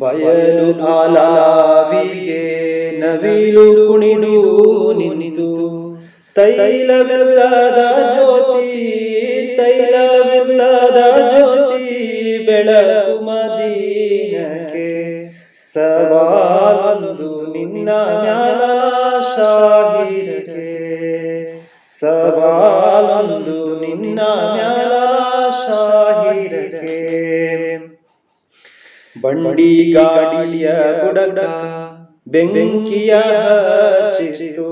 ಬಯಲು ಆಲಾವಿಗೆ ನವಿಲು ಕುಣಿದು ನಿಂತು. ತೈಲವಿಲ್ಲದ ಜ್ಯೋತಿ ತೈಲವಿಲ್ಲದ ಜ್ಯೋತಿ ಬೆಳಕು ಮದೀನಕ್ಕೆ. ಸವಾಲೊಂದು ನಿನ್ನ ಮ್ಯಾಲ ಶಾಹಿರಕ್ಕೆ. ಸವಾಲೊಂದು ನಿನ್ನ ಮ್ಯಾಲ ಬಂಡಿ ಗಾಡಿಯ ಬುಡಗ ಬೆಂಕಿಯ ಹಚ್ಚಿತು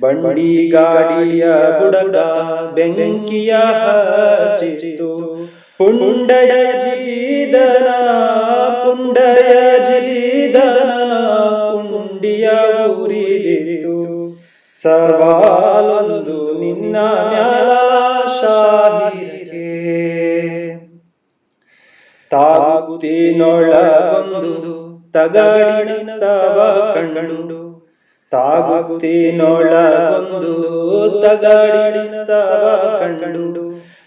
ಬಂಡಿ ಗಾಡಿಯ ಬುಡಗ ಬೆಂಕಿಯ ಹಚ್ಚಿತು ಪುಂಡಯ ಜೀದನ ಪುಂಡಯ ಜೀದನ ಪುಂಡಿಯ ಉರಿದಿತು ಸವಾಲೊಂದು ನಿನ್ನ ಮ್ಯಾಲ ಶಾಹಿರಕ್ಕೆ ತಾಗುತ್ತೀನೊಳಗೊಂದು ತಗಡಿನಸ್ತವ ಕಂಡು. ತಾಗುತ್ತೀನೊಳಗೊಂದು ತಗಡಿನಸ್ತವ ಕಂಡು.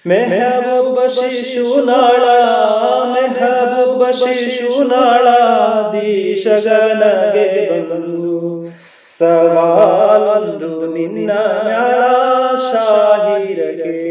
ಮೆಹಬೂಬ ಶಿಶುನಾಳ ಮೆಹಬೂಬ ಶಿಶುನಾಳ ದೀಶಗನಗೆ ಬಂದು. ಸವಾಲೊಂದು ನಿನ್ನ ಶಾಹಿರಕ್ಕೆ